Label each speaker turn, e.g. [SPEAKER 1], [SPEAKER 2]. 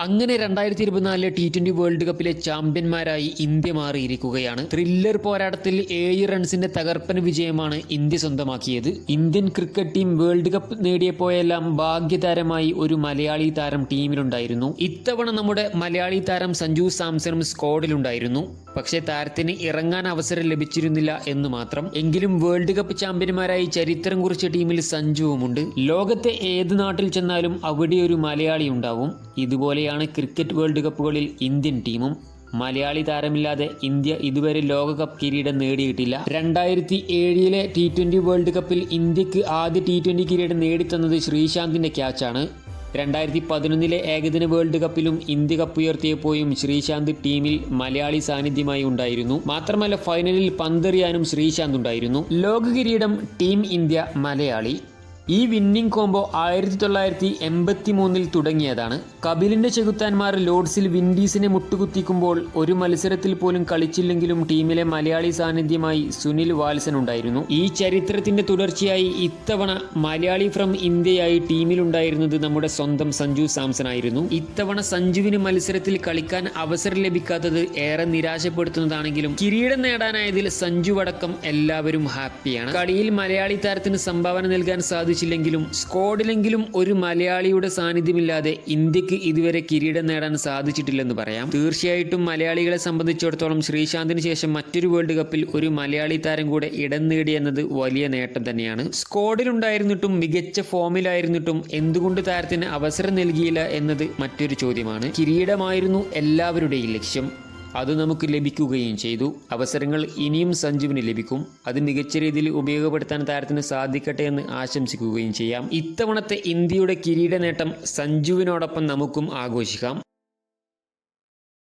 [SPEAKER 1] അങ്ങനെ രണ്ടായിരത്തി ഇരുപത്തിനാലിലെ ടി ട്വന്റി വേൾഡ് കപ്പിലെ ചാമ്പ്യന്മാരായി ഇന്ത്യ മാറിയിരിക്കുകയാണ്. ത്രില്ലർ പോരാട്ടത്തിൽ ഏഴ് റൺസിന്റെ തകർപ്പൻ വിജയമാണ് ഇന്ത്യ സ്വന്തമാക്കിയത്. Indian cricket team world cup നേടിയപ്പോഴെല്ലാം ഭാഗ്യതാരമായി ഒരു മലയാളി താരം ടീമിലുണ്ടായിരുന്നു. ഇത്തവണ നമ്മുടെ മലയാളി താരം സഞ്ജു സാംസണും സ്ക്വാഡിലുണ്ടായിരുന്നു പക്ഷേ താരത്തിന് ഇറങ്ങാൻ അവസരം ലഭിച്ചിരുന്നില്ല എന്ന് മാത്രം. എങ്കിലും വേൾഡ് കപ്പ് ചാമ്പ്യന്മാരായി ചരിത്രം കുറിച്ച ടീമിൽ സഞ്ജുവുമുണ്ട്. ലോകത്തെ ഏത് നാട്ടിൽ ചെന്നാലും അവിടെ ഒരു മലയാളി ഉണ്ടാവും. ഇതുപോലെയാണ് ക്രിക്കറ്റ് വേൾഡ് കപ്പുകളിൽ ഇന്ത്യൻ ടീമും. മലയാളി താരമില്ലാതെ ഇന്ത്യ ഇതുവരെ ലോകകപ്പ് കിരീടം നേടിയിട്ടില്ല. രണ്ടായിരത്തി ഏഴിലെ ടി ട്വന്റി വേൾഡ് കപ്പിൽ ഇന്ത്യയ്ക്ക് ആദ്യ ടി ട്വന്റി കിരീടം നേടിത്തന്നത് ശ്രീശാന്തിന്റെ ക്യാച്ചാണ് രണ്ടായിരത്തി പതിനൊന്നിലെ ഏകദിന വേൾഡ് കപ്പിലും ഇന്ത്യ കപ്പുയർത്തിയപ്പോഴും ശ്രീശാന്ത് ടീമിൽ മലയാളി സാന്നിധ്യമായി ഉണ്ടായിരുന്നു. മാത്രമല്ല ഫൈനലിൽ പന്തെറിയാനും ശ്രീശാന്ത് ഉണ്ടായിരുന്നു. ലോക കിരീടം ടീം ഇന്ത്യ മലയാളി. ഈ വിന്നിംഗ് കോംബോ ആയിരത്തി തൊള്ളായിരത്തി എൺപത്തി മൂന്നിൽ തുടങ്ങിയതാണ്. കപിലിന്റെ ചെകുത്താന്മാർ ലോർഡ്സിൽ വിൻഡീസിനെ മുട്ടുകുത്തിക്കുമ്പോൾ ഒരു മത്സരത്തിൽ പോലും കളിച്ചില്ലെങ്കിലും ടീമിലെ മലയാളി സാന്നിധ്യമായി സുനിൽ വാത്സൻ ഉണ്ടായിരുന്നു. ഈ ചരിത്രത്തിന്റെ തുടർച്ചയായി ഇത്തവണ മലയാളി ഫ്രം ഇന്ത്യയായി ടീമിലുണ്ടായിരുന്നത് നമ്മുടെ സ്വന്തം സഞ്ജു സാംസൺ ആയിരുന്നു. ഇത്തവണ സഞ്ജുവിന് മത്സരത്തിൽ കളിക്കാൻ അവസരം ലഭിക്കാത്തത് ഏറെ നിരാശപ്പെടുത്തുന്നതാണെങ്കിലും കിരീടം നേടാനായതിൽ സഞ്ജു അടക്കം എല്ലാവരും ഹാപ്പിയാണ്. കളിയിൽ മലയാളി താരത്തിന് സംഭാവന നൽകാൻ സാധിച്ചില്ലെങ്കിലും സ്ക്വാഡിലെങ്കിലും ഒരു മലയാളിയുടെ സാന്നിധ്യമില്ലാതെ ഇന്ത്യയ്ക്ക് ഇതുവരെ കിരീടം നേടാൻ സാധിച്ചിട്ടില്ലെന്ന് പറയാം. തീർച്ചയായിട്ടും മലയാളികളെ സംബന്ധിച്ചിടത്തോളം ശ്രീശാന്തിന് ശേഷം മറ്റൊരു വേൾഡ് കപ്പിൽ ഒരു മലയാളി താരം കൂടെ ഇടം നേടി എന്നത് വലിയ നേട്ടം തന്നെയാണ്. സ്ക്വാഡിലുണ്ടായിരുന്നിട്ടും മികച്ച ഫോമിലായിരുന്നിട്ടും എന്തുകൊണ്ട് താരത്തിന് അവസരം നൽകിയില്ല എന്നത് മറ്റൊരു ചോദ്യമാണ്. കിരീടമായിരുന്നു എല്ലാവരുടെയും ലക്ഷ്യം. അത് നമുക്ക് ലഭിക്കുകയും ചെയ്തു. അവസരങ്ങൾ ഇനിയും സഞ്ജുവിന് ലഭിക്കും. അത് മികച്ച രീതിയിൽ ഉപയോഗപ്പെടുത്താൻ താരത്തിന് സാധിക്കട്ടെ എന്ന് ആശംസിക്കുകയും ചെയ്യാം. ഇത്തവണത്തെ ഇന്ത്യയുടെ കിരീട നേട്ടം സഞ്ജുവിനോടൊപ്പം നമുക്കും ആഘോഷിക്കാം.